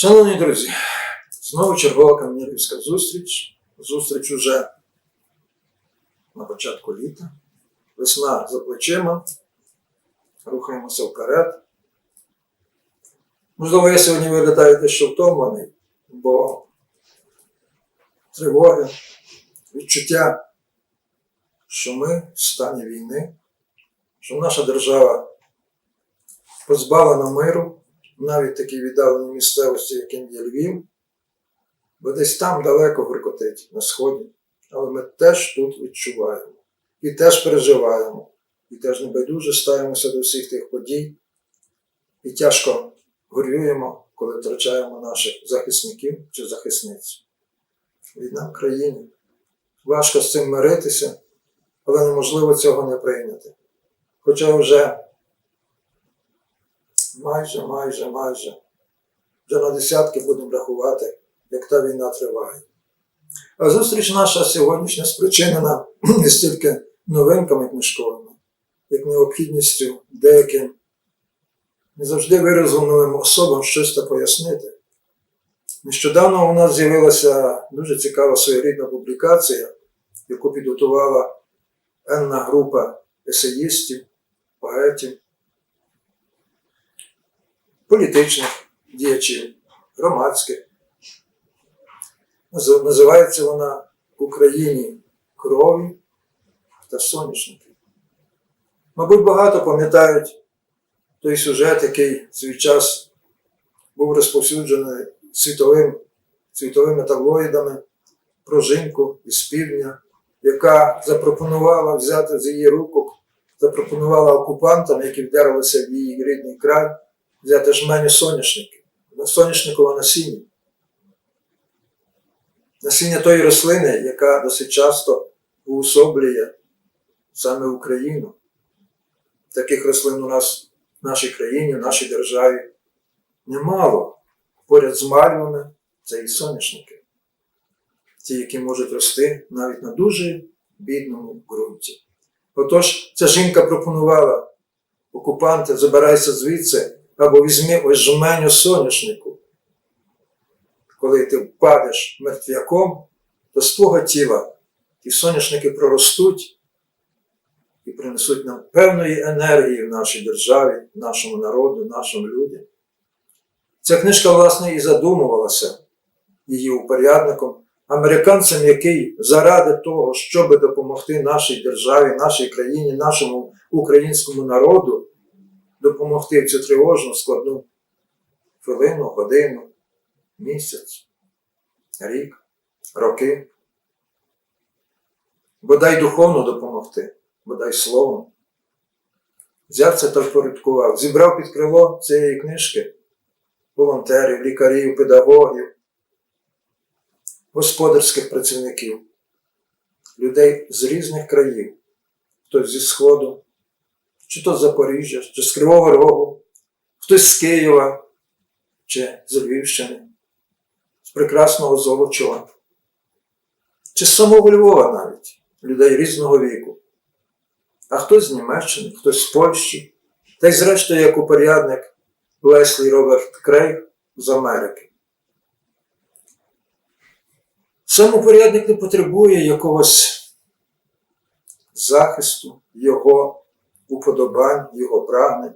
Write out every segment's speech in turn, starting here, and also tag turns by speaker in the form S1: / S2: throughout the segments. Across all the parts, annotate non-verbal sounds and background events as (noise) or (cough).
S1: Шановні друзі, знову чергова кам'янівська зустріч. Зустріч уже на початку літа. Весна за плечима. Рухаємося вперед. Можливо, я сьогодні виглядаю дещо втомлений, бо тривоги, відчуття, що ми в стані війни, що наша держава позбавлена миру, навіть такій віддаленій місцевості, яким є Львів, бо десь там далеко грикотить на сході, але ми теж тут відчуваємо і теж переживаємо, і теж небайдуже ставимося до всіх тих подій, і тяжко горюємо, коли втрачаємо наших захисників чи захисниць. Війна в країні. Важко з цим миритися, але неможливо цього не прийняти. Хоча вже майже, майже, майже, вже на десятки будемо рахувати, як та війна триває. А зустріч наша сьогоднішня спричинена (clears throat) не стільки новинками книжковими, як необхідністю деяким не завжди виразленим особам щось та пояснити. Нещодавно у нас з'явилася дуже цікава своєрідна публікація, яку підготувала енна група есеїстів, поетів, політичних діячів, громадських. Називається вона в Україні крові та соняшники. Мабуть, багато пам'ятають той сюжет, який в свій час був розповсюджений світовим, світовими таблоїдами про жінку із півдня, яка запропонувала взяти з її рук, запропонувала окупантам, які вдарилися в її рідний край, взяти жменю соняшників, соняшникове насіння. Насіння тої рослини, яка досить часто уособлює саме Україну. Таких рослин у нас в нашій країні, в нашій державі немало. Поряд з мальвами це і соняшники. Ті, які можуть рости навіть на дуже бідному ґрунті. Отож, ця жінка пропонувала окупанти, забирайся звідси або візьми ось жменю соняшнику. Коли ти впадеш мертвяком, то з твого тіла ті соняшники проростуть і принесуть нам певної енергії в нашій державі, нашому народу, нашим людям. Ця книжка, власне, і задумувалася її упорядником, американцем, який заради того, щоб допомогти нашій державі, нашій країні, нашому українському народу, допомогти в цю тривожну, складну хвилину, годину, місяць, рік, роки, бодай духовно допомогти, бодай словом. Взяв це та впорядкував, зібрав під крило цієї книжки волонтерів, лікарів, педагогів, господарських працівників, людей з різних країв, хтось зі Сходу, чи то з Запоріжжя, чи з Кривого Рогу, хтось з Києва, чи з Львівщини, з прекрасного Золочова, чи з самого Львова навіть, людей різного віку, а хтось з Німеччини, хтось з Польщі, та й зрештою як упорядник Леслі Роберт Крейг з Америки. Сам упорядник не потребує якогось захисту, його уподобань, його прагнень.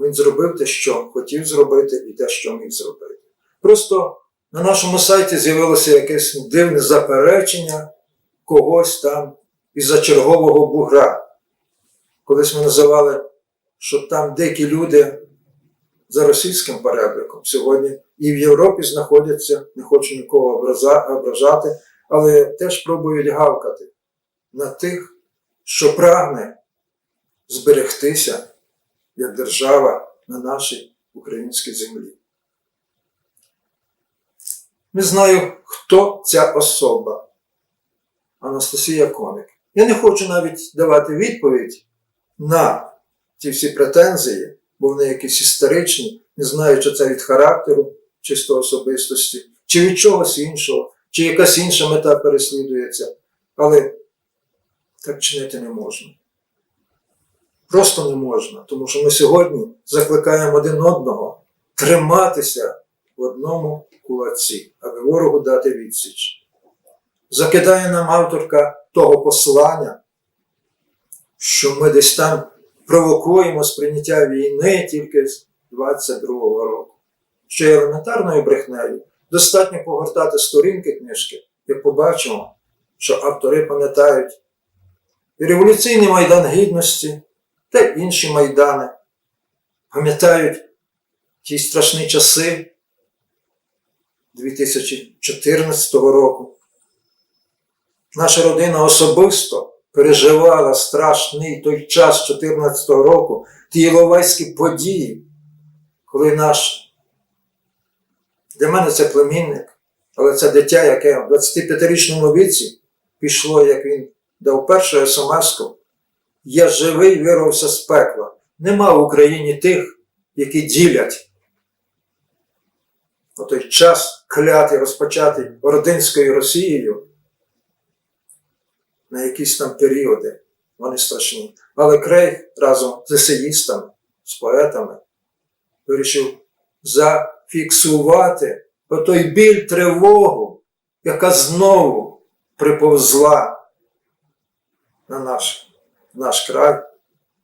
S1: Він зробив те, що хотів зробити, і те, що міг зробити. Просто на нашому сайті з'явилося якесь дивне заперечення когось там із-за чергового бугра. Колись ми називали, що там деякі люди за російським порядком сьогодні і в Європі знаходяться, не хочу нікого ображати, але теж пробують гавкати на тих, що прагне зберегтися як держава на нашій українській землі. Не знаю, хто ця особа. Анастасія Коник. Я не хочу навіть давати відповідь на ті всі претензії, бо вони якісь історичні, не знаю, чи це від характеру, чисто особистості, чи від чогось іншого, чи якась інша мета переслідується. Але так чинити не можна. Просто не можна, тому що ми сьогодні закликаємо один одного триматися в одному кулаці, аби ворогу дати відсіч. Закидає нам авторка того послання, що ми десь там провокуємо сприйняття війни тільки з 22-го року. Є елементарною брехнею, достатньо погортати сторінки книжки, як побачимо, що автори пам'ятають і революційний майдан гідності та й інші майдани, пам'ятають ті страшні часи 2014 року. Наша родина особисто переживала страшний той час 2014 року, ті іловайські події, коли наш, для мене це племінник, але це дитя, яке в 25-річному віці пішло, як він дав першу смс-ку, я живий вирвався з пекла. Нема в Україні тих, які ділять. У той час клятий розпочатий Ординською Росією на якісь там періоди, вони страшні. Але Крейг разом з есеїстами, з поетами вирішив зафіксувати отой біль, тривогу, яка знову приповзла на наш, наш край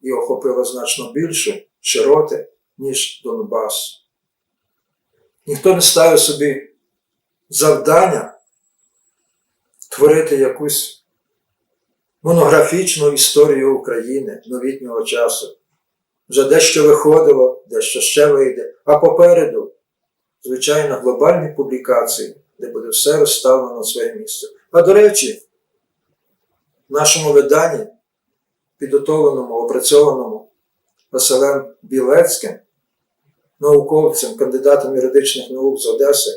S1: і охопила значно більше широти, ніж Донбас. Ніхто не ставив собі завдання творити якусь монографічну історію України новітнього часу. Вже дещо виходило, дещо ще вийде, а попереду, звичайно, глобальні публікації, де буде все розставлено на своє місце. А до речі, в нашому виданні, підготовленому, опрацьованому Василем Білецьким, науковцем, кандидатом юридичних наук з Одеси,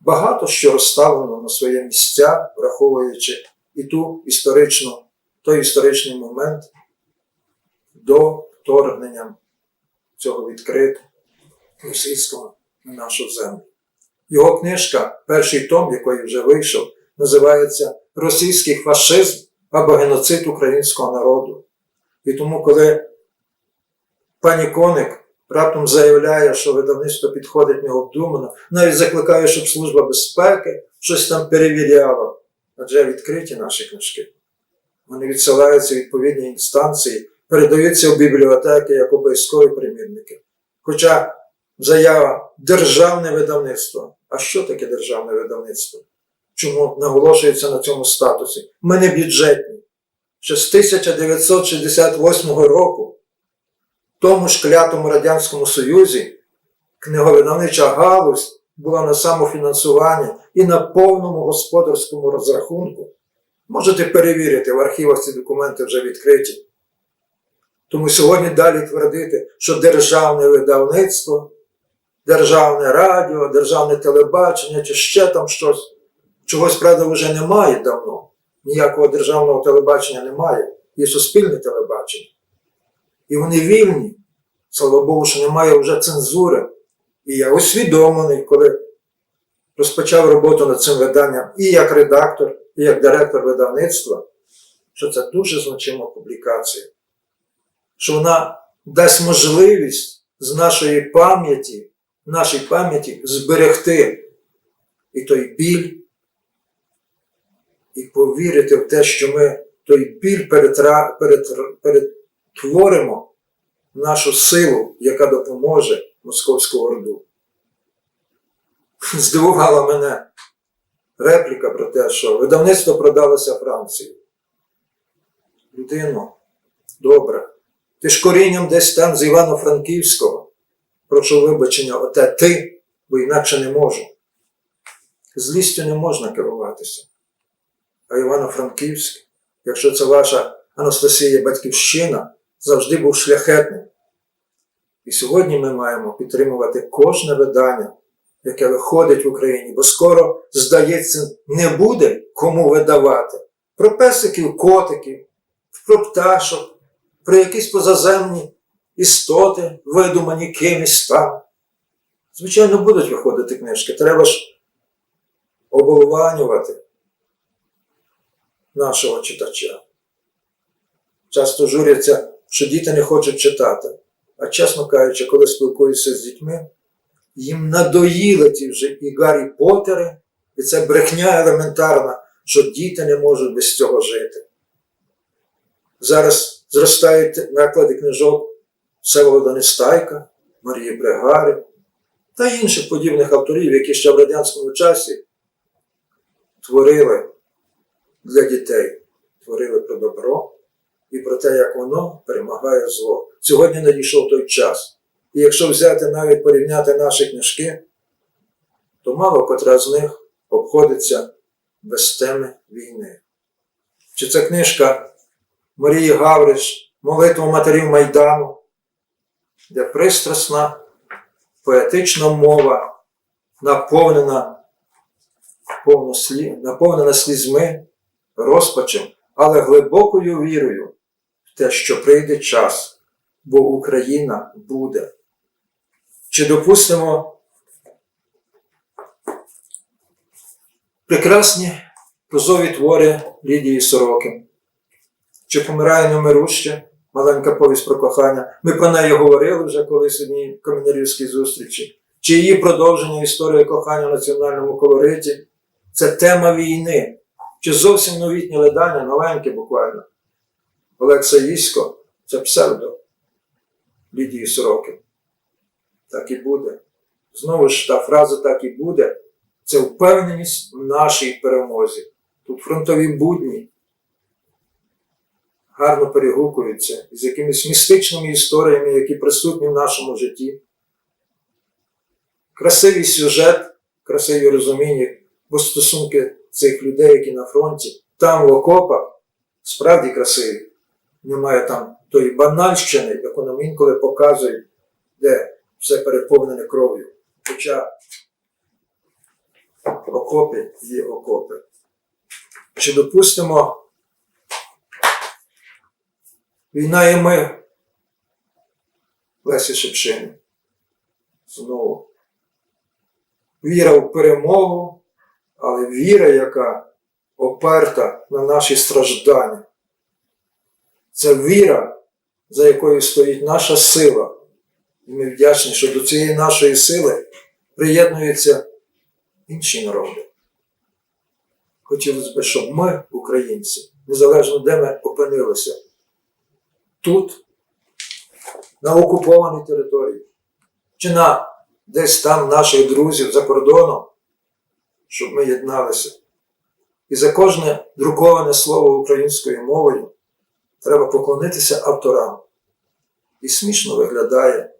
S1: багато що розставлено на своє місця, враховуючи і ту історичну, той історичний момент до вторгнення цього відкритого російського на нашу землю. Його книжка, перший том, який вже вийшов, називається Російський фашизм або геноцид українського народу. І тому, коли пані Коник раптом заявляє, що видавництво підходить необдумано, навіть закликає, щоб Служба безпеки щось там перевіряла, адже відкриті наші книжки. Вони відсилаються в відповідні інстанції, передаються в бібліотеки як обов'язкові примірники. Хоча заява державне видавництво. А що таке державне видавництво? Чому наголошується на цьому статусі? Ми не бюджетні. Ще з 1968 року, в тому ж клятому Радянському Союзі, книговидавнича галузь була на самофінансуванні і на повному господарському розрахунку. Можете перевірити, в архівах ці документи вже відкриті. Тому сьогодні далі твердити, що державне видавництво, державне радіо, державне телебачення чи ще там щось, чогось, правда, вже немає давно. Ніякого державного телебачення немає, є суспільне телебачення. І вони вільні. Слава Богу, що немає вже цензури. І я усвідомлений, коли розпочав роботу над цим виданням і як редактор, і як директор видавництва, що це дуже значима публікація, що вона дасть можливість з нашої пам'яті, нашій пам'яті зберегти і той біль, і повірити в те, що ми той біль перетра, перетр, перетворимо в нашу силу, яка допоможе Московську Орду. (laughs) Здивувала мене репліка про те, що видавництво продалося Франції. Людино, добре. Ти ж корінням десь там з Івано-Франківського. Прошу вибачення, оте ти, бо інакше не можу. Злістю не можна керуватися. А Івано-Франківськ, якщо це ваша Анастасія Батьківщина, завжди був шляхетним. І сьогодні ми маємо підтримувати кожне видання, яке виходить в Україні, бо скоро, здається, не буде кому видавати. Про песиків, котиків, про пташок, про якісь позаземні істоти, видумані кимось там. Звичайно, будуть виходити книжки. Треба ж оболванювати нашого читача. Часто журяться, що діти не хочуть читати. А чесно кажучи, коли спілкуюся з дітьми, Їм надоїли ті вже і Гаррі Поттери, і це брехня елементарна, що діти не можуть без цього жити. Зараз зростають наклади книжок Всеволода Нестайка, Марії Брегари та інших подібних авторів, які ще в радянському часі творили для дітей, творили про добро і про те, як воно перемагає зло. Сьогодні надійшов той час. І якщо взяти навіть порівняти наші книжки, то мало котра з них обходиться без теми війни. Чи це книжка Марії Гавриш, Молитва матерів Майдану, де пристрасна, поетична мова, наповнена, наповнена слізьми, розпачем, але глибокою вірою в те, що прийде час, бо Україна буде. Чи допустимо прекрасні прозові твори Лідії Сороки? Чи помирає номеруще, маленька повість про кохання. Ми про неї говорили вже колись одній комунарівській зустрічі. Чи її продовження історії кохання в національному колориті це тема війни. Чи зовсім новітнє видання, новеньке буквально. Олекса Ісько це псевдо Лідії Сороки. Так і буде. Знову ж та фраза так і буде. Це впевненість в нашій перемозі. Тут фронтові будні гарно перегукуються з якимись містичними історіями, які присутні в нашому житті. Красивий сюжет, красиві розуміння, бо стосунки цих людей, які на фронті, там в окопах, справді красиві. Немає там тої банальщини, яку нам інколи показують, де все переповнене кров'ю. Хоча окопи є окопи. Чи допустимо Війна і ми. Лесі Шепшини. Знову. Віра в перемогу, але віра, яка оперта на наші страждання. Це віра, за якою стоїть наша сила. І ми вдячні, що до цієї нашої сили приєднуються інші народи. Хотілося б, щоб ми, українці, незалежно де ми опинилися, тут, на окупованій території, чи на десь там наших друзів за кордоном, щоб ми єдналися. І за кожне друковане слово українською мовою треба поклонитися авторам. І смішно виглядає,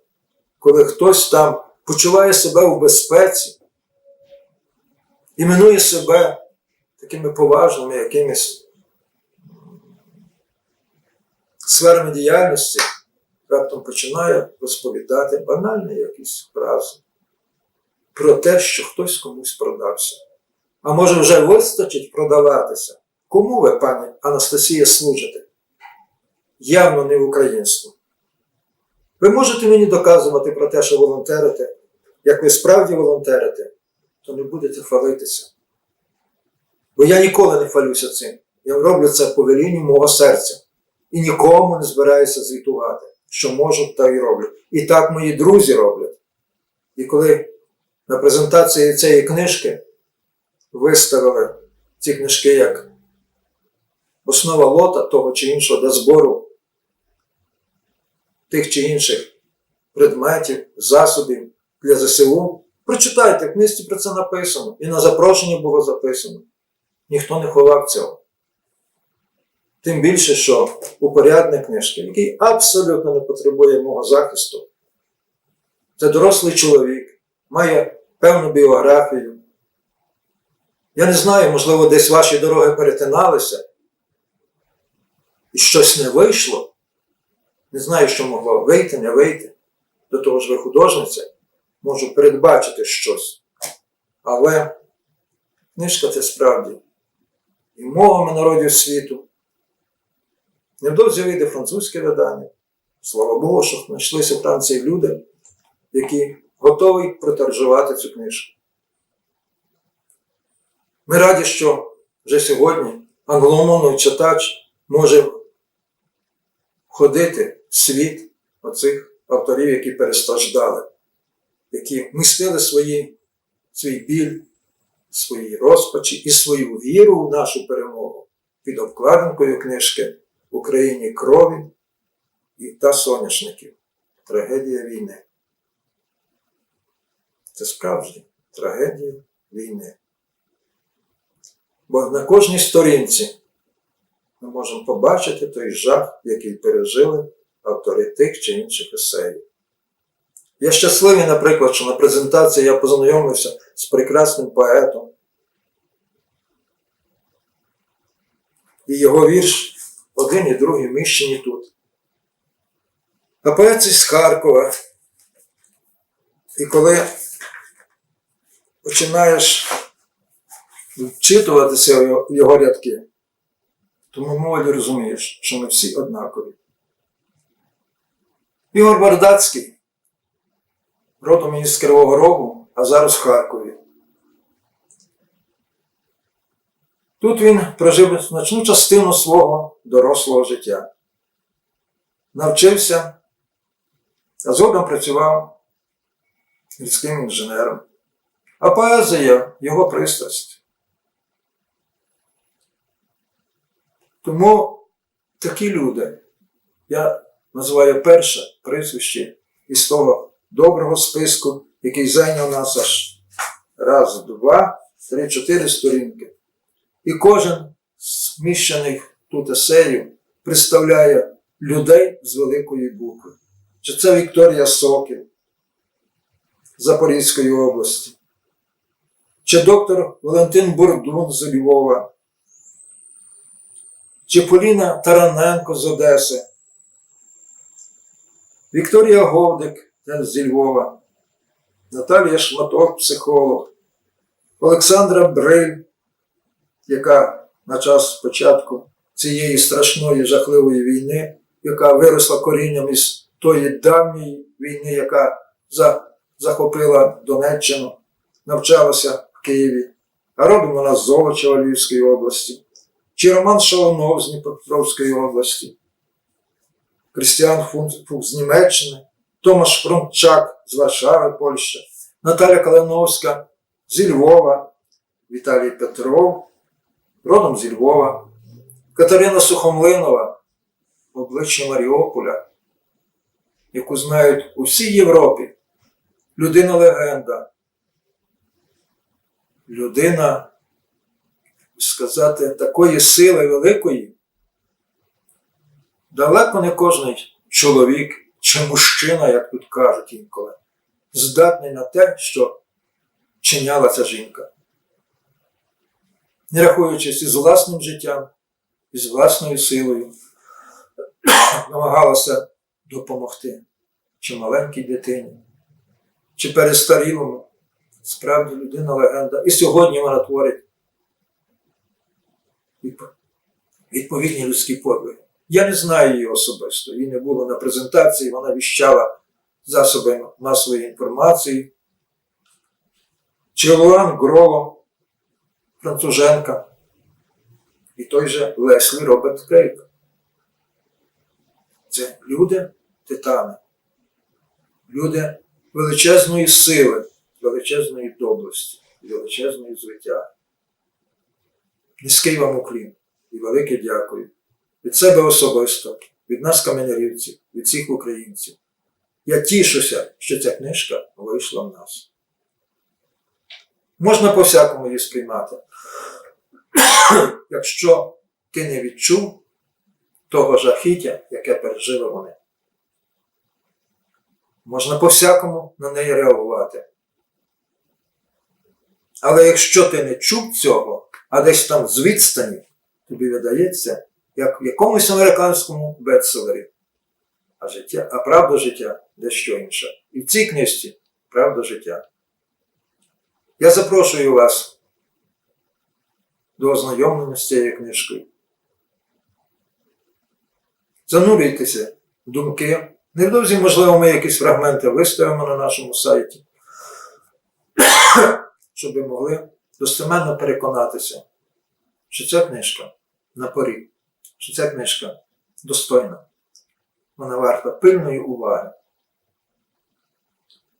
S1: коли хтось там почуває себе у безпеці, іменує себе такими поважними якимись сферами діяльності раптом починає розповідати банальні якісь фрази про те, що хтось комусь продався. А може вже вистачить продаватися? Кому ви, пані Анастасія, служите? Явно не в українству. Ви можете мені доказувати про те, що волонтерите, як ви справді волонтерите, то не будете хвалитися. Бо я ніколи не хвалюся цим. Я роблю це по велінню мого серця і нікому не збираюся звітувати, що можу, так і роблю. І так мої друзі роблять. І коли на презентації цієї книжки виставили ці книжки як основа лота того чи іншого до збору тих чи інших предметів, засобів для ЗСУ, прочитайте, в книжці про це написано. І на запрошенні було записано. Ніхто не ховав цього. Тим більше, що упорядник книжки, який абсолютно не потребує мого захисту, це дорослий чоловік, має певну біографію. Я не знаю, можливо, десь ваші дороги перетиналися, і щось не вийшло. Не знаю, що могло вийти, не вийти. До того ж ви художниця, можу передбачити щось. Але книжка це справді і мовами народів світу. Невдовзі вийде французьке видання. Слава Богу, що знайшлися в Франції люди, які готові протаржувати цю книжку. Ми раді, що вже сьогодні англомовний читач може ходити в світ оцих авторів, які перестраждали, які містили свої, свій біль, свої розпачі і свою віру в нашу перемогу під обкладинкою книжки в Україні крові і та соняшників. Трагедія війни. Це справжня трагедія війни. Бо на кожній сторінці ми можемо побачити той жах, який пережили автори тих чи інших есеїв. Я щасливий, наприклад, що на презентації я познайомився з прекрасним поетом. І його вірш один і другий міщені тут. А поет з Харкова. І коли починаєш вчитуватися в його- рядки, то мимоволі розумієш, що ми всі однакові. Ігор Бардацький, родом із Кривого Рогу, а зараз в Харкові. Тут він прожив значну частину свого дорослого життя. Навчився, а згодом працював гірським інженером. А поезія його пристрасть. Тому такі люди, я називаю перше прізвище із того доброго списку, який зайняв нас аж раз, два, три, чотири сторінки. І кожен з міщених тут есеїв представляє людей з великої букви. Чи це Вікторія Сокіл Запорізької області, чи доктор Валентин Бурдун з Львова, чи Поліна Тараненко з Одеси, Вікторія Говдик зі Львова, Наталія Шматок, психолог, Олександра Бриль, яка на час початку цієї страшної жахливої війни, яка виросла корінням із тої давньої війни, яка захопила Донеччину, навчалася Києві, а родом вона з Золочева Львівської області, чи Роман Шалунов з Дніпропетровської області, Крістіан Функ з Німеччини, Томаш Фрончак з Варшави, Польща, Наталя Калиновська зі Львова, Віталій Петров, родом зі Львова, Катерина Сухомлинова, обличчя Маріуполя, яку знають у всій Європі. Людина легенда. Людина, сказати, такої сили великої. Далеко не кожен чоловік чи мужчина, як тут кажуть інколи, здатний на те, що чиняла ця жінка. Не рахуючись із власним життям, із власною силою, (coughs) намагалася допомогти чи маленькій дитині, чи перестарілому. Справді людина легенда. І сьогодні вона творить відповідні людські подвиги. Я не знаю її особисто, її не було на презентації, вона віщала засобами масової інформації. Чи Луан Гроло, француженка, і той же Леслі Роберт Крейг. Це люди титани, люди величезної сили, величезної доблесті, величезної звиття. Низький вам уклін і велике дякую. Від себе особисто, від нас, каменярівців, від всіх українців. Я тішуся, що ця книжка вийшла в нас. Можна по-всякому її сприймати. (coughs) Якщо ти не відчув того жахіття, яке пережили вони. Можна по-всякому на неї реагувати. Але якщо ти не чув цього, а десь там з відстані, тобі видається, як в якомусь американському бестселері. А життя, а правда життя дещо інше. І в цій книжці правда життя. Я запрошую вас до ознайомлення з цією книжкою. Занурюйтеся в думки. Невдовзі, можливо, ми якісь фрагменти виставимо на нашому сайті, щоб ви могли достеменно переконатися, що ця книжка на порі, що ця книжка достойна, вона варта пильної уваги.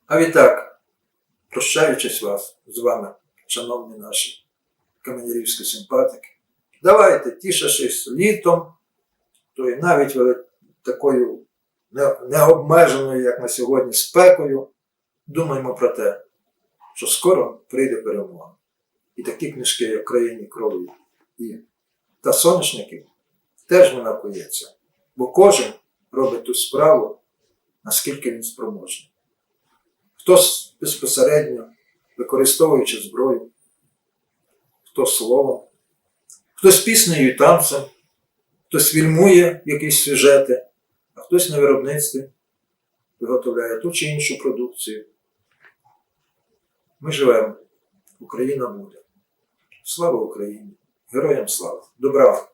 S1: А відтак, прощаючись вас з вами, шановні наші каменярівські симпатики, давайте, тішачись літом, то і навіть такою необмеженою, як на сьогодні, спекою, думаємо про те, що скоро прийде перемога. І такі книжки, як країні крові і та соняшників, теж вона поється. Бо кожен робить ту справу, наскільки він спроможний. Хтось безпосередньо використовуючи зброю, хто словом, хтось піснею і танцем, хтось фільмує якісь сюжети, а хтось на виробництві виготовляє ту чи іншу продукцію. Ми живемо, Україна буде. Слава Україні! Героям слава! Добра!